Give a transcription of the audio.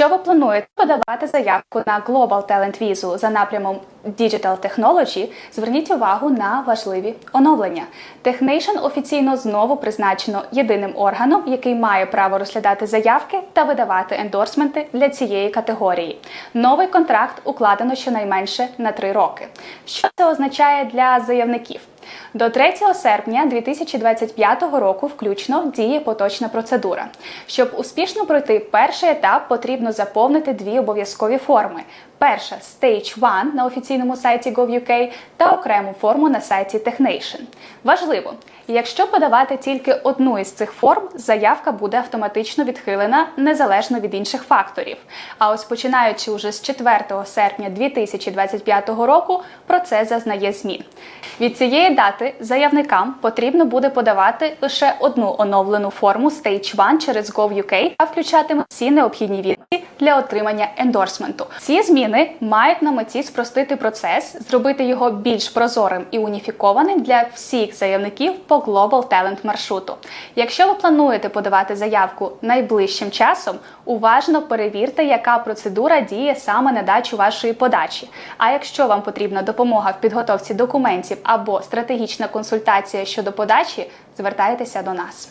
Якщо ви плануєте подавати заявку на Global Talent Visa за напрямом Digital Technology, зверніть увагу на важливі оновлення. TechNation офіційно знову призначено єдиним органом, який має право розглядати заявки та видавати ендорсменти для цієї категорії. Новий контракт укладено щонайменше на три роки. Що це означає для заявників? До 3 серпня 2025 року включно діє поточна процедура. Щоб успішно пройти перший етап, потрібно заповнити дві обов'язкові форми. Перша Stage 1 на офіційному сайті Gov.uk та окрему форму на сайті TechNation. Важливо, якщо подавати тільки одну із цих форм, заявка буде автоматично відхилена незалежно від інших факторів. А ось починаючи уже з 4 серпня 2025 року, процес зазнає змін. Від цієї дати заявникам потрібно буде подавати лише одну оновлену форму Stage 1 через Gov.uk, а включатиме всі необхідні відомості для отримання ендорсменту. Ці зміни мають на меті спростити процес, зробити його більш прозорим і уніфікованим для всіх заявників по Global Talent маршруту. Якщо ви плануєте подавати заявку найближчим часом, уважно перевірте, яка процедура діє саме на дачу вашої подачі. А якщо вам потрібна допомога в підготовці документів або стратегічна консультація щодо подачі, звертайтеся до нас.